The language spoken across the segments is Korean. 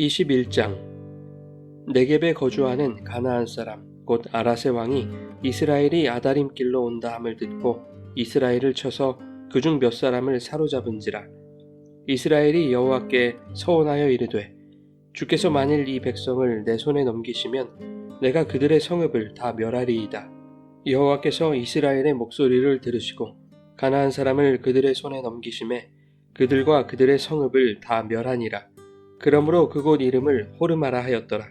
21장. 네겝에 거주하는 가나안 사람 곧 아라세 왕이 이스라엘이 아다림 길로 온다 함을 듣고 이스라엘을 쳐서 그중 몇 사람을 사로잡은지라. 이스라엘이 여호와께 서원하여 이르되 주께서 만일 이 백성을 내 손에 넘기시면 내가 그들의 성읍을 다 멸하리이다. 여호와께서 이스라엘의 목소리를 들으시고 가나안 사람을 그들의 손에 넘기심에 그들과 그들의 성읍을 다 멸하니라 그러므로 그곳 이름을 호르마라 하였더라.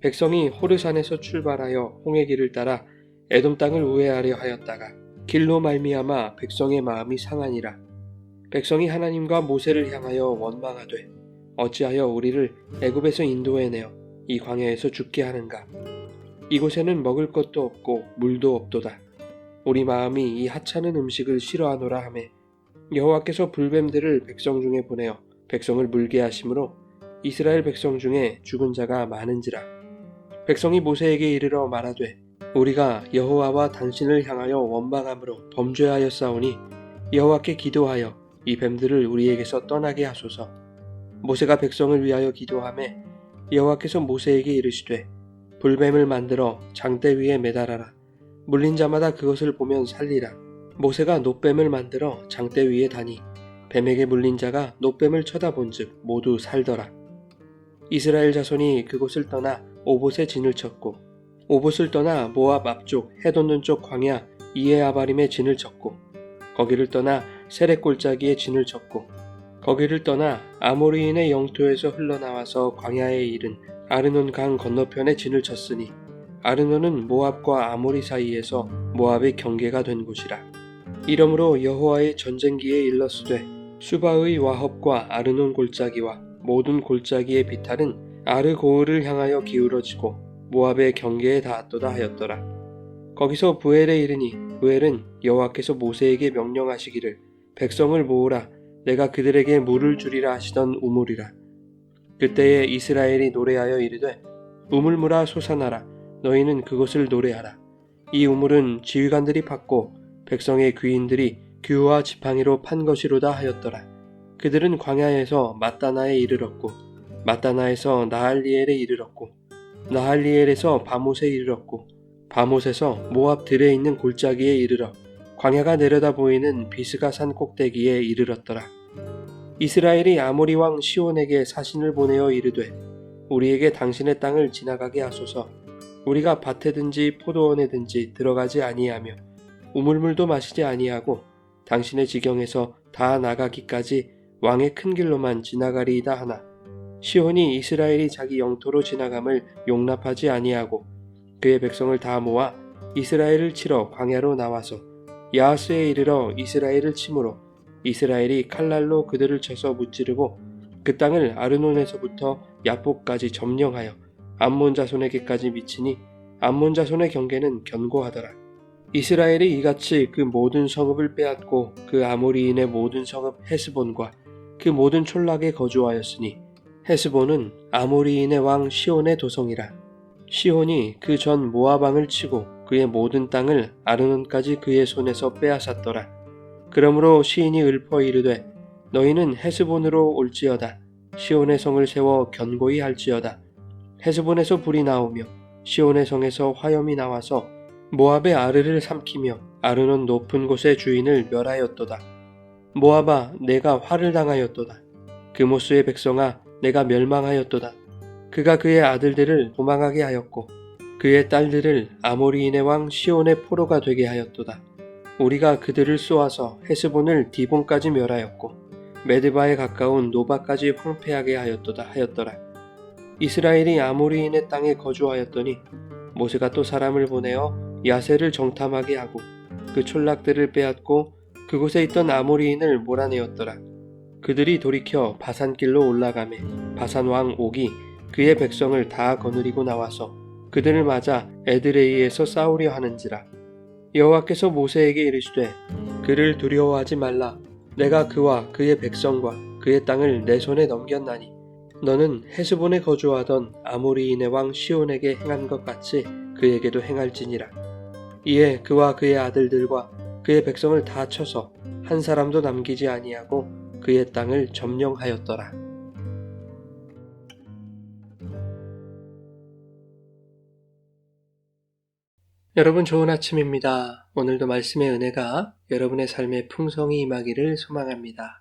백성이 호르산에서 출발하여 홍해 길을 따라 에돔 땅을 우회하려 하였다가 길로 말미암아 백성의 마음이 상하니라. 백성이 하나님과 모세를 향하여 원망하되 어찌하여 우리를 애굽에서 인도해내어 이 광야에서 죽게 하는가? 이곳에는 먹을 것도 없고 물도 없도다. 우리 마음이 이 하찮은 음식을 싫어하노라 하매 여호와께서 불뱀들을 백성 중에 보내어 백성을 물게 하심으로 이스라엘 백성 중에 죽은 자가 많은지라. 백성이 모세에게 이르러 말하되 우리가 여호와와 당신을 향하여 원망함으로 범죄하였사오니 여호와께 기도하여 이 뱀들을 우리에게서 떠나게 하소서. 모세가 백성을 위하여 기도하매 여호와께서 모세에게 이르시되 불뱀을 만들어 장대 위에 매달아라. 물린 자마다 그것을 보면 살리라. 모세가 노뱀을 만들어 장대 위에 다니 뱀에게 물린 자가 노뱀을 쳐다본즉 모두 살더라. 이스라엘 자손이 그곳을 떠나 오봇에 진을 쳤고 오봇을 떠나 모압 앞쪽 해돋는 쪽 광야 이에아바림에 진을 쳤고 거기를 떠나 세렉 골짜기에 진을 쳤고 거기를 떠나 아모리인의 영토에서 흘러나와서 광야에 이른 아르논 강 건너편에 진을 쳤으니 아르논은 모압과 아모리 사이에서 모압의 경계가 된 곳이라. 이러므로 여호와의 전쟁기에 일렀으되 수바의 와합과 아르논 골짜기와 모든 골짜기의 비탈은 아르고을을 향하여 기울어지고 모압의 경계에 닿았도다 하였더라. 거기서 부엘에 이르니 부엘은 여호와께서 모세에게 명령하시기를 백성을 모으라 내가 그들에게 물을 주리라 하시던 우물이라. 그때에 이스라엘이 노래하여 이르되 우물물아 솟아나라 너희는 그곳을 노래하라. 이 우물은 지휘관들이 팠고 백성의 귀인들이 규와 지팡이로 판 것이로다 하였더라. 그들은 광야에서 마따나에 이르렀고 마따나에서 나할리엘에 이르렀고 나할리엘에서 바못에 이르렀고 바못에서 모압 들에 있는 골짜기에 이르러 광야가 내려다 보이는 비스가 산 꼭대기에 이르렀더라. 이스라엘이 아모리 왕 시온에게 사신을 보내어 이르되 우리에게 당신의 땅을 지나가게 하소서 우리가 밭에든지 포도원에든지 들어가지 아니하며 우물물도 마시지 아니하고 당신의 지경에서 다 나가기까지 왕의 큰 길로만 지나가리이다 하나 시온이 이스라엘이 자기 영토로 지나감을 용납하지 아니하고 그의 백성을 다 모아 이스라엘을 치러 광야로 나와서 야하스에 이르러 이스라엘을 치므로 이스라엘이 칼날로 그들을 쳐서 무찌르고 그 땅을 아르논에서부터 야복까지 점령하여 암몬 자손에게까지 미치니 암몬 자손의 경계는 견고하더라. 이스라엘이 이같이 그 모든 성읍을 빼앗고 그 아모리인의 모든 성읍 헤스본과 그 모든 촌락에 거주하였으니 헤스본은 아모리인의 왕 시온의 도성이라. 시온이 그 전 모압 왕을 치고 그의 모든 땅을 아르논까지 그의 손에서 빼앗았더라. 그러므로 시인이 읊어 이르되 너희는 헤스본으로 올지어다. 시온의 성을 세워 견고히 할지어다. 헤스본에서 불이 나오며 시온의 성에서 화염이 나와서 모압의 아르를 삼키며 아르논 높은 곳의 주인을 멸하였도다. 모압아 내가 화를 당하였도다. 그모스의 백성아 내가 멸망하였도다. 그가 그의 아들들을 도망하게 하였고 그의 딸들을 아모리인의 왕 시온의 포로가 되게 하였도다. 우리가 그들을 쏘아서 헤스본을 디본까지 멸하였고 메드바에 가까운 노바까지 황폐하게 하였도다 하였더라. 이스라엘이 아모리인의 땅에 거주하였더니 모세가 또 사람을 보내어 야세를 정탐하게 하고 그 촌락들을 빼앗고 그곳에 있던 아모리인을 몰아내었더라. 그들이 돌이켜 바산길로 올라가매 바산 왕 옥이 그의 백성을 다 거느리고 나와서 그들을 맞아 에드레이에서 싸우려 하는지라. 여호와께서 모세에게 이르시되 그를 두려워하지 말라. 내가 그와 그의 백성과 그의 땅을 내 손에 넘겼나니 너는 헤스본에 거주하던 아모리인의 왕 시온에게 행한 것 같이 그에게도 행할지니라. 이에 그와 그의 아들들과 그의 백성을 다 쳐서 한 사람도 남기지 아니하고 그의 땅을 점령하였더라. 여러분 좋은 아침입니다. 오늘도 말씀의 은혜가 여러분의 삶에 풍성히 임하기를 소망합니다.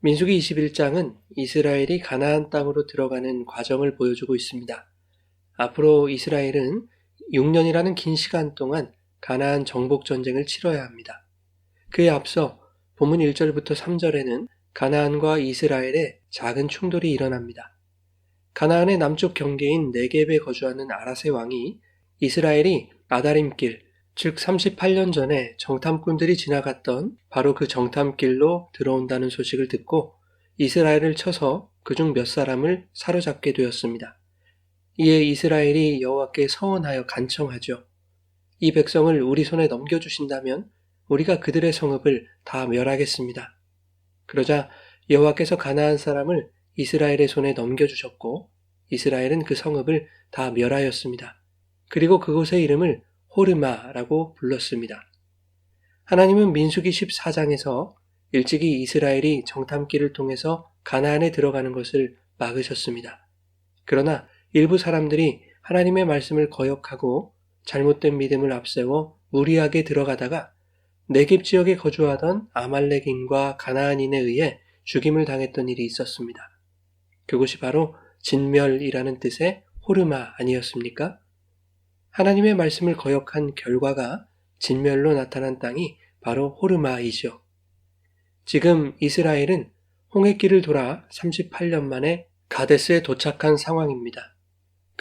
민수기 21장은 이스라엘이 가나안 땅으로 들어가는 과정을 보여주고 있습니다. 앞으로 이스라엘은 6년이라는 긴 시간 동안 가나안 정복 전쟁을 치러야 합니다. 그에 앞서 본문 1절부터 3절에는 가나안과 이스라엘의 작은 충돌이 일어납니다. 가나안의 남쪽 경계인 네겝에 거주하는 아라세 왕이 이스라엘이 아다림길, 즉 38년 전에 정탐꾼들이 지나갔던 바로 그 정탐길로 들어온다는 소식을 듣고 이스라엘을 쳐서 그중 몇 사람을 사로잡게 되었습니다. 이에 이스라엘이 여호와께 서원하여 간청하죠. 이 백성을 우리 손에 넘겨주신다면 우리가 그들의 성읍을 다 멸하겠습니다. 그러자 여호와께서 가나안 사람을 이스라엘의 손에 넘겨주셨고 이스라엘은 그 성읍을 다 멸하였습니다. 그리고 그곳의 이름을 호르마라고 불렀습니다. 하나님은 민수기 14장에서 일찍이 이스라엘이 정탐길을 통해서 가나안에 들어가는 것을 막으셨습니다. 그러나 일부 사람들이 하나님의 말씀을 거역하고 잘못된 믿음을 앞세워 무리하게 들어가다가 네겝 지역에 거주하던 아말렉인과 가나안인에 의해 죽임을 당했던 일이 있었습니다. 그곳이 바로 진멸이라는 뜻의 호르마 아니었습니까? 하나님의 말씀을 거역한 결과가 진멸로 나타난 땅이 바로 호르마이죠. 지금 이스라엘은 홍해길을 돌아 38년 만에 가데스에 도착한 상황입니다.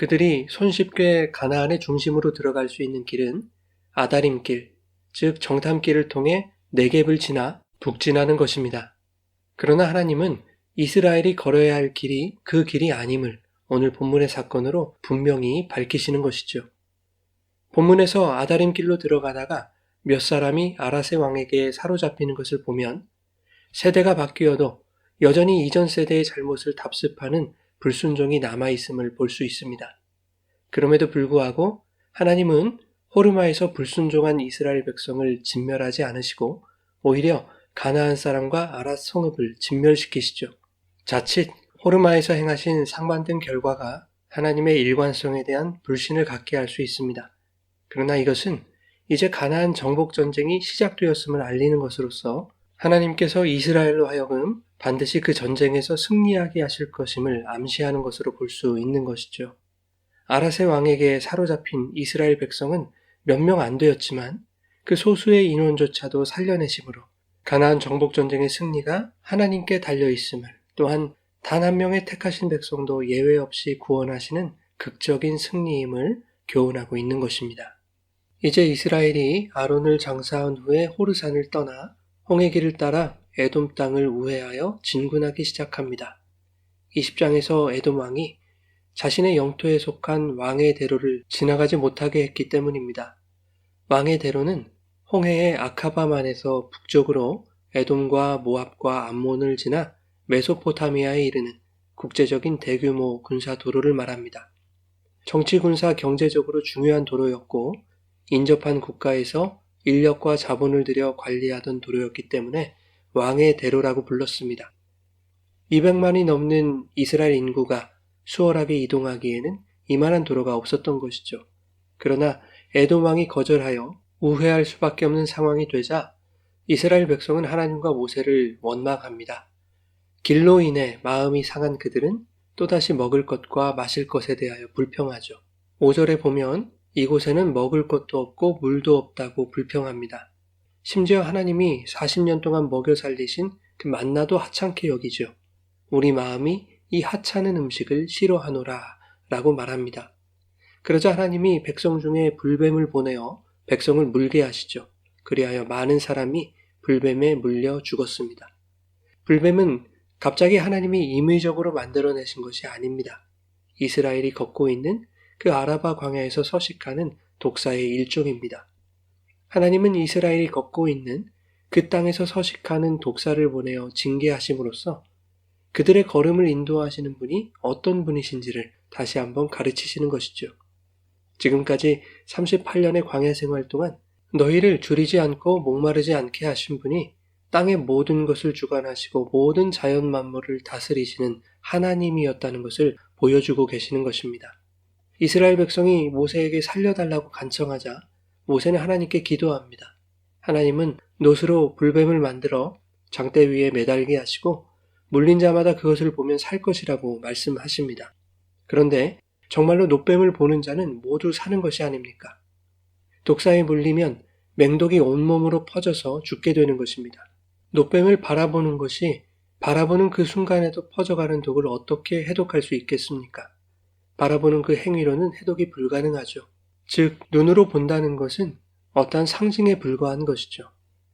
그들이 손쉽게 가나안의 중심으로 들어갈 수 있는 길은 아다림길, 즉 정탐길을 통해 네겝을 지나 북진하는 것입니다. 그러나 하나님은 이스라엘이 걸어야 할 길이 그 길이 아님을 오늘 본문의 사건으로 분명히 밝히시는 것이죠. 본문에서 아다림길로 들어가다가 몇 사람이 아라세 왕에게 사로잡히는 것을 보면 세대가 바뀌어도 여전히 이전 세대의 잘못을 답습하는 불순종이 남아있음을 볼 수 있습니다. 그럼에도 불구하고 하나님은 호르마에서 불순종한 이스라엘 백성을 진멸하지 않으시고 오히려 가나안 사람과 아랏 성읍을 진멸시키시죠. 자칫 호르마에서 행하신 상반된 결과가 하나님의 일관성에 대한 불신을 갖게 할 수 있습니다. 그러나 이것은 이제 가나안 정복 전쟁이 시작되었음을 알리는 것으로서 하나님께서 이스라엘로 하여금 반드시 그 전쟁에서 승리하게 하실 것임을 암시하는 것으로 볼 수 있는 것이죠. 아라세 왕에게 사로잡힌 이스라엘 백성은 몇 명 안 되었지만 그 소수의 인원조차도 살려내심으로 가나안 정복 전쟁의 승리가 하나님께 달려 있음을 또한 단 한 명의 택하신 백성도 예외 없이 구원하시는 극적인 승리임을 교훈하고 있는 것입니다. 이제 이스라엘이 아론을 장사한 후에 호르산을 떠나 홍해 길을 따라 에돔 땅을 우회하여 진군하기 시작합니다. 20장에서 에돔 왕이 자신의 영토에 속한 왕의 대로를 지나가지 못하게 했기 때문입니다. 왕의 대로는 홍해의 아카바만에서 북쪽으로 에돔과 모압과 암몬을 지나 메소포타미아에 이르는 국제적인 대규모 군사 도로를 말합니다. 정치, 군사, 경제적으로 중요한 도로였고 인접한 국가에서 인력과 자본을 들여 관리하던 도로였기 때문에 왕의 대로라고 불렀습니다. 200만이 넘는 이스라엘 인구가 수월하게 이동하기에는 이만한 도로가 없었던 것이죠. 그러나 에돔 왕이 거절하여 우회할 수밖에 없는 상황이 되자 이스라엘 백성은 하나님과 모세를 원망합니다. 길로 인해 마음이 상한 그들은 또다시 먹을 것과 마실 것에 대하여 불평하죠. 5절에 보면 이곳에는 먹을 것도 없고 물도 없다고 불평합니다. 심지어 하나님이 40년 동안 먹여 살리신 그 만나도 하찮게 여기죠. 우리 마음이 이 하찮은 음식을 싫어하노라 라고 말합니다. 그러자 하나님이 백성 중에 불뱀을 보내어 백성을 물게 하시죠. 그리하여 많은 사람이 불뱀에 물려 죽었습니다. 불뱀은 갑자기 하나님이 임의적으로 만들어내신 것이 아닙니다. 이스라엘이 걷고 있는 그 아라바 광야에서 서식하는 독사의 일종입니다. 하나님은 이스라엘이 걷고 있는 그 땅에서 서식하는 독사를 보내어 징계하심으로써 그들의 걸음을 인도하시는 분이 어떤 분이신지를 다시 한번 가르치시는 것이죠. 지금까지 38년의 광야 생활 동안 너희를 줄이지 않고 목마르지 않게 하신 분이 땅의 모든 것을 주관하시고 모든 자연 만물을 다스리시는 하나님이었다는 것을 보여주고 계시는 것입니다. 이스라엘 백성이 모세에게 살려달라고 간청하자 모세는 하나님께 기도합니다. 하나님은 노스로 불뱀을 만들어 장대 위에 매달게 하시고 물린 자마다 그것을 보면 살 것이라고 말씀하십니다. 그런데 정말로 노뱀을 보는 자는 모두 사는 것이 아닙니까? 독사에 물리면 맹독이 온몸으로 퍼져서 죽게 되는 것입니다. 노뱀을 바라보는 것이 바라보는 그 순간에도 퍼져가는 독을 어떻게 해독할 수 있겠습니까? 바라보는 그 행위로는 해독이 불가능하죠. 즉, 눈으로 본다는 것은 어떠한 상징에 불과한 것이죠.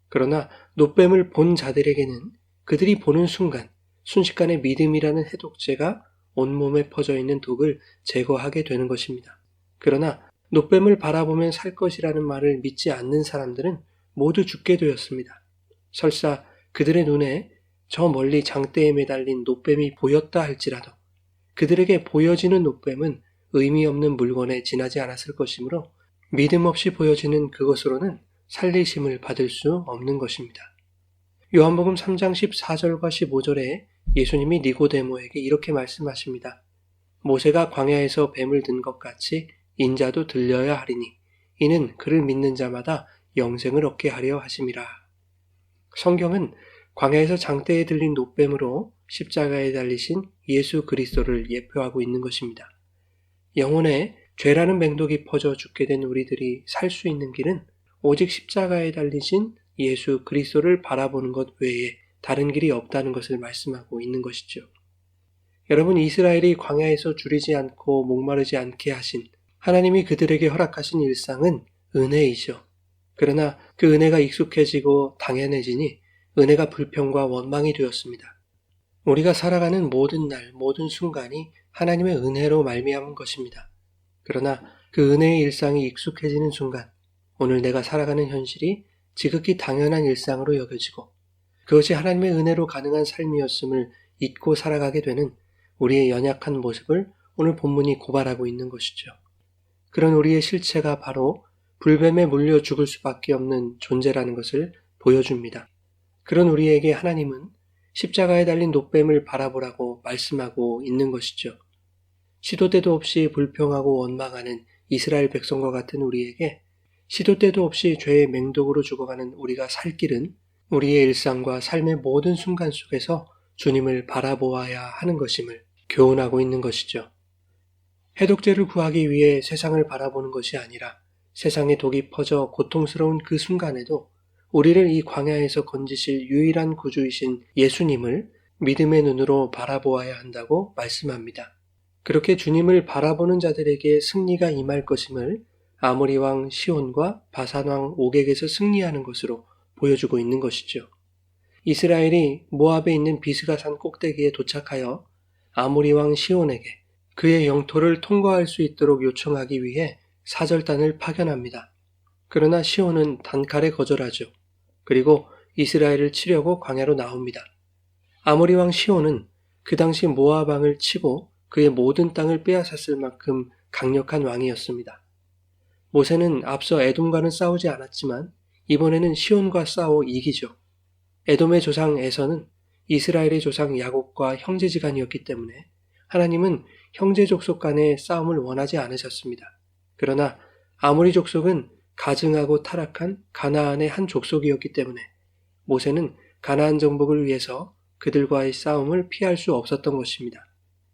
그러나 노뱀을 본 자들에게는 그들이 보는 순간 순식간에 믿음이라는 해독제가 온몸에 퍼져 있는 독을 제거하게 되는 것입니다. 그러나 노뱀을 바라보면 살 것이라는 말을 믿지 않는 사람들은 모두 죽게 되었습니다. 설사 그들의 눈에 저 멀리 장대에 매달린 노뱀이 보였다 할지라도 그들에게 보여지는 노뱀은 의미 없는 물건에 지나지 않았을 것이므로 믿음 없이 보여지는 그것으로는 살리심을 받을 수 없는 것입니다. 요한복음 3장 14절과 15절에 예수님이 니고데모에게 이렇게 말씀하십니다. 모세가 광야에서 뱀을 든 것 같이 인자도 들려야 하리니 이는 그를 믿는 자마다 영생을 얻게 하려 하심이라. 성경은 광야에서 장대에 들린 노뱀으로 십자가에 달리신 예수 그리스도를 예표하고 있는 것입니다. 영혼에 죄라는 맹독이 퍼져 죽게 된 우리들이 살 수 있는 길은 오직 십자가에 달리신 예수 그리스도를 바라보는 것 외에 다른 길이 없다는 것을 말씀하고 있는 것이죠. 여러분 이스라엘이 광야에서 줄이지 않고 목마르지 않게 하신 하나님이 그들에게 허락하신 일상은 은혜이죠. 그러나 그 은혜가 익숙해지고 당연해지니 은혜가 불평과 원망이 되었습니다. 우리가 살아가는 모든 날, 모든 순간이 하나님의 은혜로 말미암은 것입니다. 그러나 그 은혜의 일상이 익숙해지는 순간, 오늘 내가 살아가는 현실이 지극히 당연한 일상으로 여겨지고 그것이 하나님의 은혜로 가능한 삶이었음을 잊고 살아가게 되는 우리의 연약한 모습을 오늘 본문이 고발하고 있는 것이죠. 그런 우리의 실체가 바로 불뱀에 물려 죽을 수밖에 없는 존재라는 것을 보여줍니다. 그런 우리에게 하나님은 십자가에 달린 노뱀을 바라보라고 말씀하고 있는 것이죠. 시도 때도 없이 불평하고 원망하는 이스라엘 백성과 같은 우리에게 시도 때도 없이 죄의 맹독으로 죽어가는 우리가 살 길은 우리의 일상과 삶의 모든 순간 속에서 주님을 바라보아야 하는 것임을 교훈하고 있는 것이죠. 해독제를 구하기 위해 세상을 바라보는 것이 아니라 세상에 독이 퍼져 고통스러운 그 순간에도 우리를 이 광야에서 건지실 유일한 구주이신 예수님을 믿음의 눈으로 바라보아야 한다고 말씀합니다. 그렇게 주님을 바라보는 자들에게 승리가 임할 것임을 아모리 왕 시온과 바산 왕 옥에게서 승리하는 것으로 보여주고 있는 것이죠. 이스라엘이 모압에 있는 비스가산 꼭대기에 도착하여 아모리 왕 시온에게 그의 영토를 통과할 수 있도록 요청하기 위해 사절단을 파견합니다. 그러나 시온은 단칼에 거절하죠. 그리고 이스라엘을 치려고 광야로 나옵니다. 아모리 왕 시온은 그 당시 모압 왕을 치고 그의 모든 땅을 빼앗았을 만큼 강력한 왕이었습니다. 모세는 앞서 에돔과는 싸우지 않았지만 이번에는 시온과 싸워 이기죠. 에돔의 조상 에서는 이스라엘의 조상 야곱과 형제지간이었기 때문에 하나님은 형제 족속 간의 싸움을 원하지 않으셨습니다. 그러나 아모리 족속은 가증하고 타락한 가나안의 한 족속이었기 때문에 모세는 가나안 정복을 위해서 그들과의 싸움을 피할 수 없었던 것입니다.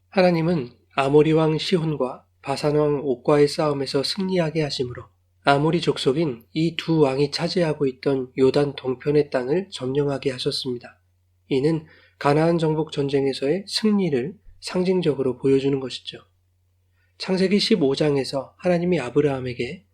하나님은 아모리 왕 시혼과 바산 왕 옥과의 싸움에서 승리하게 하심으로 아모리 족속인 이 두 왕이 차지하고 있던 요단 동편의 땅을 점령하게 하셨습니다. 이는 가나안 정복 전쟁에서의 승리를 상징적으로 보여주는 것이죠. 창세기 15장에서 하나님이 아브라함에게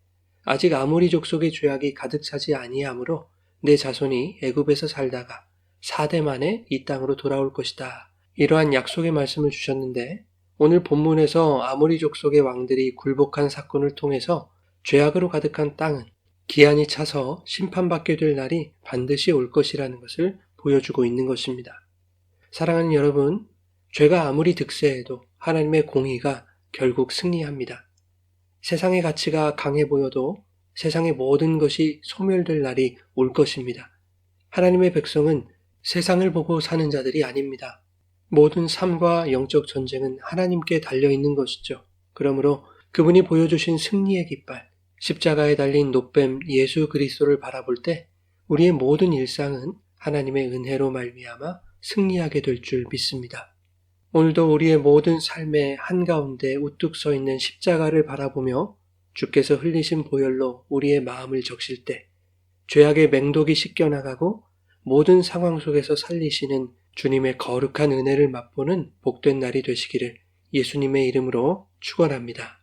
아직 아모리 족속의 죄악이 가득 차지 아니하므로 내 자손이 애굽에서 살다가 4대 만에 이 땅으로 돌아올 것이다. 이러한 약속의 말씀을 주셨는데 오늘 본문에서 아모리 족속의 왕들이 굴복한 사건을 통해서 죄악으로 가득한 땅은 기한이 차서 심판받게 될 날이 반드시 올 것이라는 것을 보여주고 있는 것입니다. 사랑하는 여러분, 죄가 아무리 득세해도 하나님의 공의가 결국 승리합니다. 세상의 가치가 강해 보여도 세상의 모든 것이 소멸될 날이 올 것입니다. 하나님의 백성은 세상을 보고 사는 자들이 아닙니다. 모든 삶과 영적 전쟁은 하나님께 달려 있는 것이죠. 그러므로 그분이 보여주신 승리의 깃발, 십자가에 달린 노뱀 예수 그리스도를 바라볼 때 우리의 모든 일상은 하나님의 은혜로 말미암아 승리하게 될 줄 믿습니다. 오늘도 우리의 모든 삶의 한가운데 우뚝 서 있는 십자가를 바라보며 주께서 흘리신 보혈로 우리의 마음을 적실 때 죄악의 맹독이 씻겨나가고 모든 상황 속에서 살리시는 주님의 거룩한 은혜를 맛보는 복된 날이 되시기를 예수님의 이름으로 축원합니다.